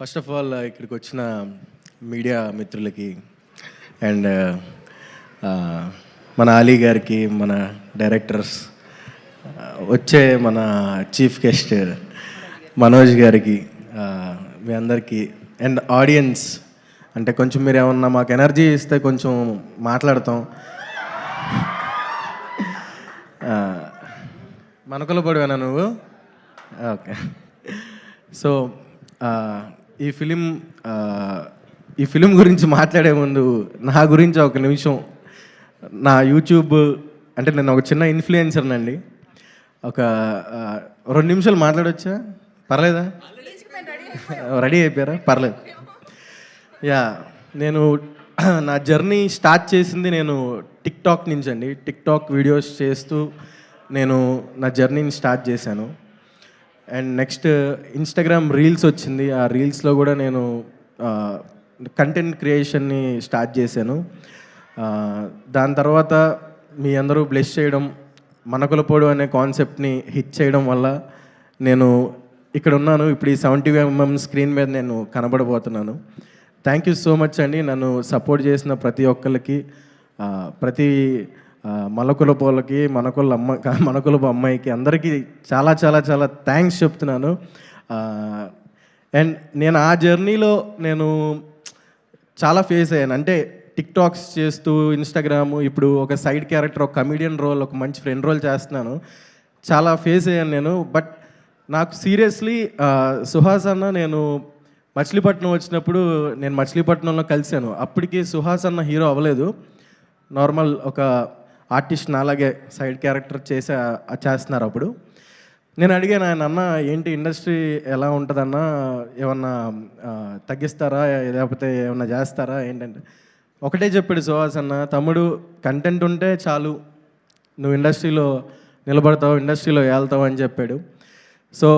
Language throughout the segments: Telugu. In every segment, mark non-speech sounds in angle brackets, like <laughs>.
ఫస్ట్ ఆఫ్ ఆల్ ఇక్కడికి వచ్చిన మీడియా మిత్రులకి అండ్ uh, uh, మన అలీ గారికి మన డైరెక్టర్స్ uh, వచ్చే మన చీఫ్ గెస్ట్ మనోజ్ గారికి మీ అందరికీ అండ్ ఆడియన్స్ అంటే కొంచెం మీరు ఏమన్నా మాకు ఎనర్జీ ఇస్తే కొంచెం మాట్లాడతాం. మనకులో పడివేనా నువ్వు? ఓకే సో ఈ ఫిలిం ఈ ఫిలిం గురించి మాట్లాడే ముందు నా గురించి ఒక నిమిషం. నా యూట్యూబ్ అంటే నేను ఒక చిన్న ఇన్ఫ్లుయెన్సర్నండి ఒక రెండు నిమిషాలు మాట్లాడొచ్చా? పర్లేదా? రెడీ అయిపోయారా? పర్లేదు. యా నేను <clears throat> నా జర్నీ స్టార్ట్ చేసింది నేను టిక్ టాక్ నుంచి అండి టిక్ టాక్ వీడియోస్ చేస్తూ నేను నా జర్నీని స్టార్ట్ చేశాను. అండ్ నెక్స్ట్ ఇన్స్టాగ్రామ్ రీల్స్ వచ్చింది. ఆ రీల్స్లో కూడా నేను కంటెంట్ క్రియేషన్ని స్టార్ట్ చేశాను. దాని తర్వాత మీ అందరూ బ్లెస్ చేయడం మనకులపోడు అనే కాన్సెప్ట్ని హిట్ చేయడం వల్ల నేను ఇక్కడ ఉన్నాను. ఇప్పుడు ఈ సెవెంటీ ఎంఎం స్క్రీన్ మీద నేను కనబడబోతున్నాను. థ్యాంక్ యూ సో మచ్ అండి నన్ను సపోర్ట్ చేసిన ప్రతి ఒక్కరికి ప్రతి మనకుల పోలకి మనకుల అమ్మ <laughs> మనకుల అమ్మాయికి అందరికీ చాలా చాలా చాలా థ్యాంక్స్ చెప్తున్నాను. అండ్ నేను ఆ జర్నీలో నేను చాలా ఫేస్ అయ్యాను. అంటే టిక్ టాక్స్ చేస్తూ ఇన్స్టాగ్రామ్ ఇప్పుడు ఒక సైడ్ క్యారెక్టర్ ఒక కమెడియన్ రోల్ ఒక మంచి ఫ్రెండ్ రోల్ చేస్తున్నాను. చాలా ఫేస్ అయ్యాను నేను. బట్ నాకు సీరియస్లీ సుహాస్ అన్న నేను మచిలీపట్నం వచ్చినప్పుడు నేను మచిలీపట్నంలో కలిశాను. అప్పటికి సుహాస్ అన్న హీరో అవ్వలేదు. నార్మల్ ఒక ఆర్టిస్ట్ నాలాగే సైడ్ క్యారెక్టర్ చేసే చేస్తున్నారు అప్పుడు. నేను అడిగాను ఆయన అన్న ఏంటి ఇండస్ట్రీ ఎలా ఉంటుందన్న? ఏమన్నా తగ్గిస్తారా? లేకపోతే ఏమన్నా చేస్తారా? ఏంటంటే ఒకటే చెప్పాడు సుహాస్ అన్న తమ్ముడు కంటెంట్ ఉంటే చాలు. నువ్వు ఇండస్ట్రీలో నిలబడతావు ఇండస్ట్రీలో వెళ్తావు అని చెప్పాడు. సో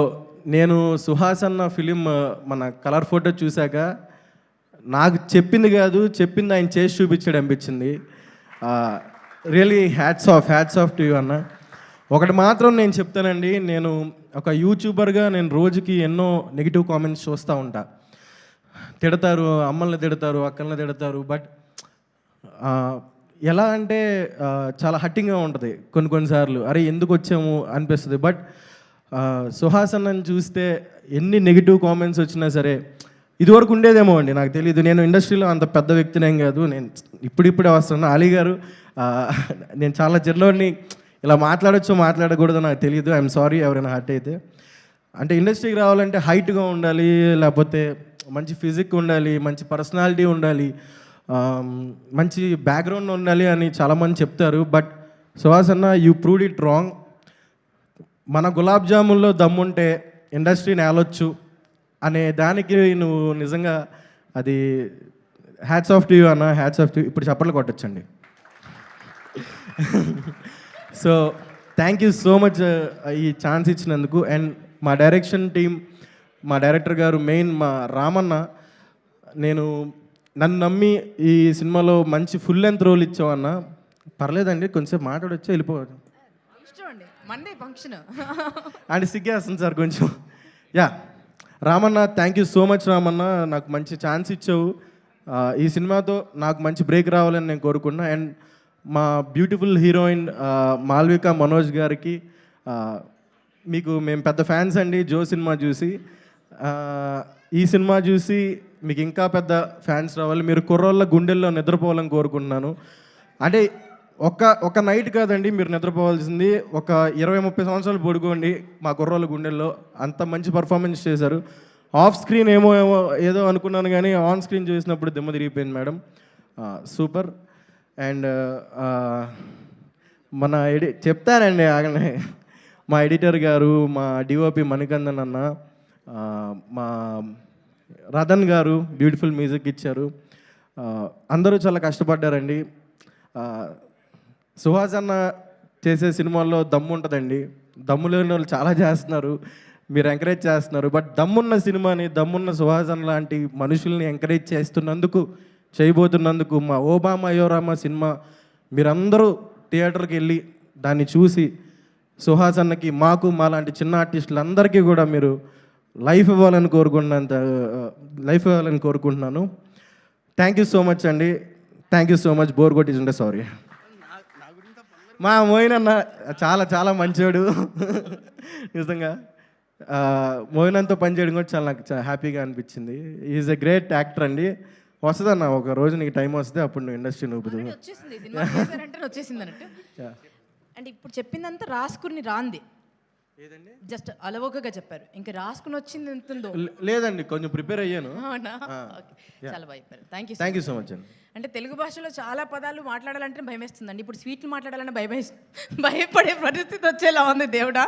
నేను సుహాస్ అన్న ఫిలిం మన కలర్ ఫోటో చూశాక నాకు చెప్పింది కాదు చెప్పింది ఆయన చేసి చూపించాడు అనిపించింది. Really hats off hats off to you అన్న. ఒకటి మాత్రం నేను చెప్తానండి నేను ఒక యూట్యూబర్గా నేను రోజుకి ఎన్నో నెగిటివ్ కామెంట్స్ చూస్తూ ఉంటా. తిడతారు అమ్మల్ని తిడతారు అక్కల్ని తిడతారు బట్ ఎలా అంటే చాలా హట్టింగ్గా ఉంటుంది కొన్ని కొన్నిసార్లు అరే ఎందుకు వచ్చాము అనిపిస్తుంది. బట్ సుహాస్ అన్నని చూస్తే ఎన్ని నెగిటివ్ కామెంట్స్ వచ్చినా సరే ఇదివరకు ఉండేదేమో అండి నాకు తెలియదు నేను ఇండస్ట్రీలో అంత పెద్ద వ్యక్తినేం కాదు. నేను ఇప్పుడిప్పుడే వస్తున్నా. అలీ గారు నేను చాలా జర్లోని ఇలా మాట్లాడచ్చు మాట్లాడకూడదు నాకు తెలియదు ఐఎమ్ సారీ ఎవరైనా హర్ట్ అయితే. అంటే ఇండస్ట్రీకి రావాలంటే హైట్గా ఉండాలి లేకపోతే మంచి ఫిజిక్ ఉండాలి మంచి పర్సనాలిటీ ఉండాలి మంచి బ్యాక్గ్రౌండ్ ఉండాలి అని చాలామంది చెప్తారు. బట్ సుహాస్ అన్న యూ ప్రూవ్డ్ ఇట్ రాంగ్ మన గులాబ్ జాముల్లో దమ్ముంటే ఇండస్ట్రీని ఏలొచ్చు అనే దానికి నువ్వు నిజంగా అది హ్యాట్స్ ఆఫ్ టు యూ అన్న హ్యాట్స్ ఆఫ్ టు ఇప్పుడు చప్పట్లు కొట్టచ్చండి. So thank you so much ఈ ఛాన్స్ ఇచ్చినందుకు. అండ్ మా డైరెక్షన్ టీం మా డైరెక్టర్ గారు మెయిన్ మా రామన్న నేను నన్ను నమ్మి ఈ సినిమాలో మంచి ఫుల్ లెంత్ రోల్ ఇచ్చావన్న. పర్లేదండి కొంచెం మాట్లాడొచ్చా వెళ్ళిపోవచ్చు మండే ఫంక్షన్ అండ్ సిగ్గేస్తుంది సార్ కొంచెం. Yeah Ramanna thank you so much Ramanna. నాకు మంచి ఛాన్స్ ఇచ్చావు. ఈ సినిమాతో నాకు మంచి బ్రేక్ రావాలని నేను కోరుకున్నా. అండ్ మా బ్యూటిఫుల్ హీరోయిన్ మాల్విక మనోజ్ గారికి మీకు మేము పెద్ద ఫ్యాన్స్ అండి జో సినిమా చూసి. ఈ సినిమా చూసి మీకు ఇంకా పెద్ద ఫ్యాన్స్ రావాలి. మీరు కుర్రోళ్ళ గుండెల్లో నిద్రపోవాలని కోరుకుంటున్నాను. అంటే ఒక ఒక నైట్ కాదండి మీరు నిద్రపోవాల్సింది. ఒక ఇరవై ముప్పై సంవత్సరాలు పడుకోండి మా కుర్రోళ్ళ గుండెల్లో. అంత మంచి పర్ఫార్మెన్స్ చేశారు. ఆఫ్ స్క్రీన్ ఏమో ఏమో ఏదో అనుకున్నాను కానీ ఆన్ స్క్రీన్ చూసినప్పుడు దిమ్మ తిరిగిపోయింది మేడం. సూపర్. అండ్ మన ఎడి చెప్తానండి ఆగనే మా ఎడిటర్ గారు మా డిఓపి మణికందన్ అన్న మా రతన్ గారు బ్యూటిఫుల్ మ్యూజిక్ ఇచ్చారు. అందరూ చాలా కష్టపడ్డారండి. సుహాస్ అన్న చేసే సినిమాల్లో దమ్ము ఉంటుందండి. దమ్ము లేని వాళ్ళు చాలా చేస్తున్నారు. మీరు ఎంకరేజ్ చేస్తున్నారు. బట్ దమ్మున్న సినిమాని దమ్మున్న సుహాసన్ లాంటి మనుషుల్ని ఎంకరేజ్ చేస్తున్నందుకు చేయబోతున్నందుకు మా ఓబామా యోరామా సినిమా మీరందరూ థియేటర్కి వెళ్ళి దాన్ని చూసి సుహాస్ అన్నకి మాకు మా లాంటి చిన్న ఆర్టిస్టులందరికీ కూడా మీరు లైఫ్ ఇవ్వాలని కోరుకున్నంత లైఫ్ ఇవ్వాలని కోరుకుంటున్నాను. థ్యాంక్ యూ సో మచ్ అండి. Thank you so much bore కొట్టించుంటే sorry మా మోయిన్ అన్న చాలా చాలా మంచివాడు నిజంగా. మోయిన్ అంతా పనిచేయడం కూడా చాలా నాకు హ్యాపీగా అనిపించింది. ఈజ్ ఎ గ్రేట్ యాక్టర్ అండి. వస్తుందన్న ఒక రోజు నీకు టైం వస్తే అప్పుడు నువ్వు ఇండస్ట్రీ నువ్వుదు అంటే వచ్చేసింది సినిమా చేశారంటే <laughs> వచ్చేసింది అన్నట్టు. అంటే ఇప్పుడు చెప్పిందంతా రాసుకుని రాంది. జస్ట్ అలవోకగా చెప్పారు. ఇంకా రాసుకుని వచ్చింది ఎంత ఉందో లేదండి కొంచెం ప్రిపేర్ అయ్యాను. అవునా? ఓకే చాలా చెప్పారు. Thank you thank you so much అండి. అంటే తెలుగు భాషలో చాలా పదాలు మాట్లాడాలంటే భయం వేస్తుందండి ఇప్పుడు స్వీట్లు మాట్లాడాలంటే భయం భయపడే పరిస్థితి వచ్చేలా ఉంది దేవుడా.